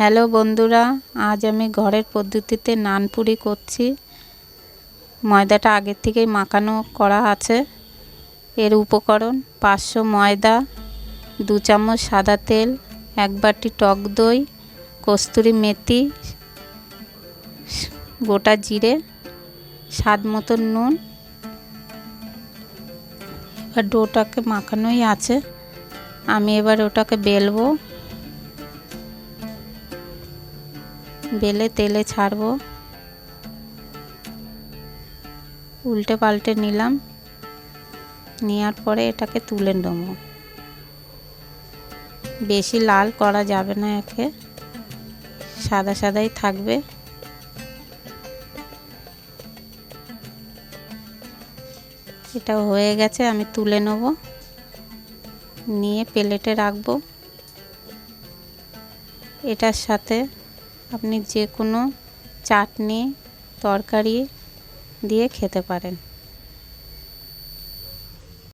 Hello বন্ধুরা, আজ আমি ঘরের পদ্ধতিতে নানপুরি করছি। ময়দাটা আগের থেকেই মাখানো করা আছে। এর উপকরণ পাঁচশো ময়দা, দু চামচ সাদা তেল, এক বাটি টক দই, কস্তুরি মেথি, গোটা জিরে, স্বাদ মতন নুন এবার ডোটাকে মাখানোই আছে। আমি এবার ওটাকে বেলবো। বেলে তেলে ছাড়বো। উল্টে পাল্টে নিলাম। নেওয়ার পরে এটাকে তুলে নেব। বেশি লাল করা যাবে না একে। সাদা সাদাই থাকবে। এটা হয়ে গেছে, আমি তুলে নেব। নিয়ে প্লেটে রাখব। এটার সাথে আপনি যে কোনো চাটনি তরকারি দিয়ে খেতে পারেন।